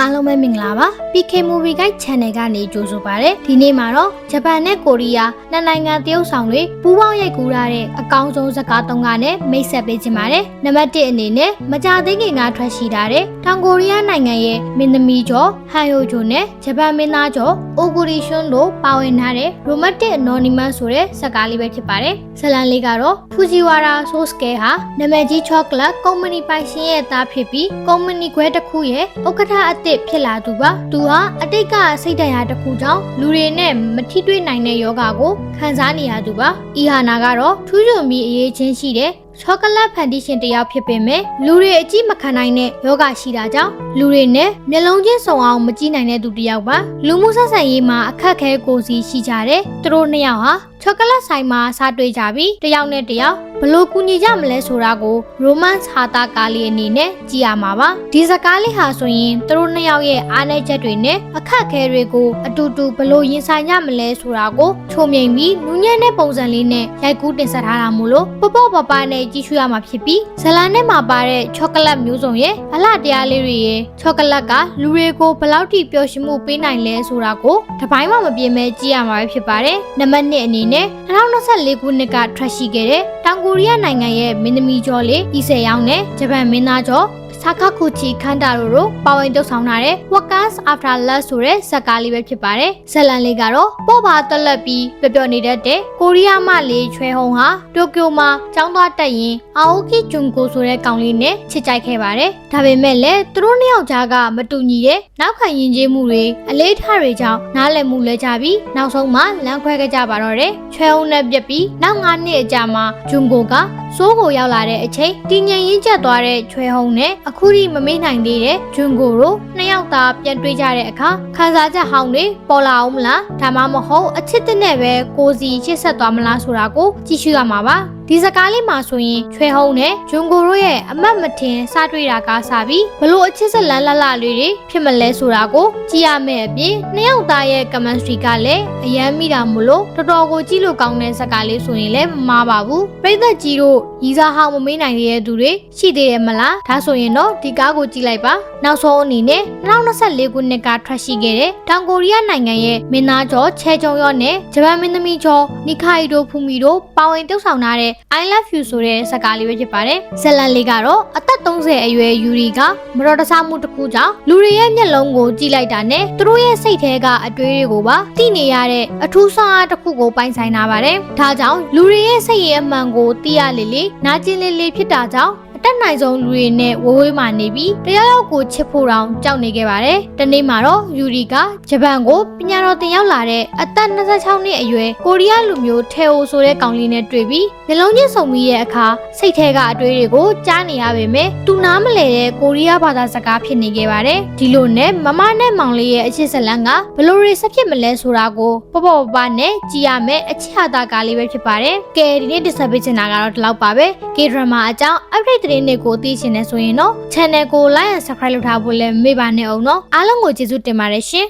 အားလုံးပဲမင်္ဂလာပါ PK Movie Guide Channel ကနေကြိုဆိုပါရစေဒီနေ့မှာတော့ဂျပန်နဲ့ကိုရီးယားနှစ်နိုင်ငံတရုတ်ဆောင်တွေပူးပေါင်းရိုက်ကူးထားတဲ့အကောင်းဆုံးဇာတ်ကားသုံးကားနဲ့မိတ်ဆက်ပေးချင်ပါတယ်နံပါတ်1အနေနဲ့မကြသေးခင်ကထွက်ရှိထားတဲ့တောင်ကိုရီးယားနိုင်ငံရဲ့မင်းသမီးကျော်ဟန်ယိုဂျိုနဲ့ဂျပန်မင်းသားကျော်အိုဂူရီရှွန်းတို့ပါဝင်ထားတဲ့ Romantic Anonymous ဆိုတဲ့ဇာတ်ကားလေးပဲဖြစ်ပါတယ်ဇာတ်လမ်းလေးကတော့ Fujiwara Sosuke ဟာနာမည်ကြီး chocolate ကုမ္ပဏီပိုင်ရှင်ရဲ့သားဖြစ်ပြီးကုမ္ပဏီခွဲတစ်ခုရဲ့ဥက္ကဋ္ဌအသစ်ဖြစ်လာသူပါသူဟာအတိတ်ကစိတ်တရားတစ်ခုကြောင့်လူတွေနဲ့မထိတွေ့နိုင်တဲ့ယောဂကိုခံစားနေရသူပါဤဟာနာကတော့ထူးချွန်ပြီးအရေးချင်းရှိတဲ့ချောကလက်ဖန်တီရှင်တစ်ယောက်ဖြစ်ပေမဲ့လူတွေအကြည့်မခံနိုင်တဲ့ယောဂရှိတာကြောင့်လူတွေနဲ့မျက်လုံးချင်းစုံအောင်မကြည့်နိုင်တဲ့သူတစ်ယောက်ပါလူမှုဆက်ဆံရေးမှာအခက်အခဲကိုစီရှိကြတဲ့သူတို့နှစ်ယောက်ဟာ ချောကလက်ဆိုင်မှာစားတွေ့ကြပြီးတစ်ယောက်နဲ့တစ်ယောက်ဘလို့ကူညီကြမလဲဆိုတာကို romance ဟာတာကားလေးအနေနဲ့ကြည့်ရမှာပါဒီစကားလေးဟာဆိုရင်သူတို့နှစ်ယောက်ရဲ့အားနည်းချက်တွေနဲ့အခက်အခဲတွေကိုအတူတူဘလို့ရင်ဆိုင်ကြမလဲဆိုတာကိုချုံမြိန်ပြီးနူးညံ့တဲ့ပုံစံလေးနဲ့ရိုက်ကူးတင်ဆက်ထားတာမို့လို့ပပပပနဲ့ကြည့်ရှုရမှာဖြစ်ပြီးဇလန်နဲ့မှာပါတဲ့ချောကလက်မျိုးစုံရဲ့အလှတရားလေးတွေရဲ့ချောကလက်ကလူတွေကိုဘယ်လောက်ထိပျော်ရွှင်မှုပေးနိုင်လဲဆိုတာကိုတစ်ပိုင်းမှမပြင်းမဲကြည့်ရမှာပဲဖြစ်ပါတယ်နံပါတ်1အနေနဲ့2024ခုနှစ်ကထွက်ရှိခဲ့တဲ့တောင်ကိုရီးယားနိုင်ငံရဲ့မင်းသမီးကျော်လေးဤဆယ်ရောင်းနဲ့ဂျပန်မင်းသားကျော် ဆာခါကူချီခန်တာတို့တို့ပါဝင်တုပ်ဆောင်ထားတဲ့ Workers After Love ဆိုတဲ့ဇာတ်ကားလေးပဲဖြစ်ပါတယ်။ဇာတ်လမ်းလေးကတော့ပေါ့ပါတက်လက်ပြီးပျော်ပျော်နေတတ်တဲ့ကိုရီးယားမလေးချွဲဟုံဟာတိုကျိုမှာကျောင်းသွားတက်ရင်အာအိုကီဂျွန်ကိုဆိုတဲ့ကောင်လေးနဲ့ချစ်ကြိုက်ခဲ့ပါတယ်။ဒါပေမဲ့လည်းသူတို့နှစ်ယောက်ကြားကမတူညီတဲ့နောက်ခံယဉ်ကျေးမှုတွေအလေးထားတွေကြောင့်နားလည်မှုလဲကြပြီးနောက်ဆုံးမှလမ်းခွဲခဲ့ကြပါတော့တယ်။ချွဲဟုံနဲ့ပြက်ပြီးနောက်9နှစ်အကြာမှာဂျွန်ကိုကစိုးကိုရောက်လာတဲ့အချိန်တည်ငြိမ်ရင်းကျက်သွားတဲ့ချွဲဟုံနဲ့အခုထိမမေ့နိုင်သေးတဲ့ဂျွန်ကိုတို့နှစ်ယောက်သာပြန်တွေ့ကြတဲ့အခါခန်းစားချက်ဟောင်းတွေပေါ်လာအောင်မလားဒါမှမဟုတ်အချစ်တဲ့နဲ့ပဲကိုစီချစ်ဆက်သွားမလားဆိုတာကိုကြည့်ရှုရမှာပါ ဒီစကားလေးမှာဆိုရင်ချွဲဟုံးနဲ့ဂျွန်ကိုတို့ရဲ့အမတ်မထင်စတွေ့တာကစပြီးဘလို့အချစ်ဆက်လန်းလလလေးတွေဖြစ်မလဲဆိုတာကိုကြည့်ရမယ့်အပြင်နှစ်ယောက်သားရဲ့ chemistry ကလည်းအယမ်းမိတာမို့လို့တော်တော်ကိုကြည့်လို့ကောင်းတဲ့စကားလေးဆိုရင်လည်းမမှားပါဘူးပြိသက်ကြီးတို့ရီစားဟောင်းမမေးနိုင်သေးတဲ့သူတွေရှိသေးတယ်မလားဒါဆိုရင်တော့ဒီကားကိုကြည့်လိုက်ပါနောက်ဆုံးအနေနဲ့2024ခုနှစ်ကထွက်ရှိခဲ့တဲ့တောင်ကိုရီးယားနိုင်ငံရဲ့မင်းသားကျော်ချဲချုံရော့နဲ့ဂျပန်မင်းသမီးကျော်နီခိုင်ဒိုဖူမီတို့ပါဝင်တုပ်ဆောင်ထားတဲ့ I love you ဆိုတဲ့ဇာတ်ကားလေးပဲဖြစ်ပါတယ်ဇလန်လေးကတော့အသက်30အရွယ်ယူရီကမတော်တဆမှုတစ်ခုကြောင့်လူတွေရဲ့မျက်လုံးကိုကြည့်လိုက်တာနဲ့သူတို့ရဲ့စိတ်ထဲကအတွေးတွေကိုပါသိနေရတဲ့အထူးဆောင်အားတစ်ခုကိုပိုင်ဆိုင်ထားပါတယ်ဒါကြောင့်လူတွေရဲ့စိတ်ရဲ့အမှန်ကိုသိရလေလေနာကျင်လေလေဖြစ်တာကြောင့် အတက်နိုင်ဆုံးလူတွေနဲ့ဝေးဝေးမှနေပြီးတယောက်ယောက်ကိုချစ်ဖို့တောင်ကြောက်နေခဲ့ပါတယ်။တနေ့မှာတော့ယူရီကဂျပန်ကိုပညာတော်တင်ရောက်လာတဲ့အသက်26နှစ်အရွယ်ကိုရီးယားလူမျိုးထေအိုဆိုတဲ့ကောင်လေးနဲ့တွေ့ပြီးနှလုံးချင်းဆုံပြီးရဲ့အခါစိတ်ထဲကအတွေးတွေကိုကြားနေရပေမဲ့သူနားမလဲတဲ့ကိုရီးယားဘာသာစကားဖြစ်နေခဲ့ပါတယ်။ဒီလိုနဲ့မမနဲ့မောင်လေးရဲ့အချစ်ဇလန်းကဘလို့တွေဆက်ဖြစ်မလဲဆိုတာကိုပေါ့ပေါ့ပပနဲ့ကြည်ရမယ်အချစ်ဟာတာကားလေးပဲဖြစ်ပါတယ်။ကဲဒီနေ့ display ချင်တာကတော့ဒီလောက်ပါပဲ။ K drama အကြောင်း update သတင်းတွေကိုသိချင်နေဆိုရင်တော့ channel ကို like and subscribe လုပ်ထားဖို့လည်းမေ့ပါနဲ့အောင်နော်အားလုံးကိုကျေးဇူးတင်ပါတယ်ရှင်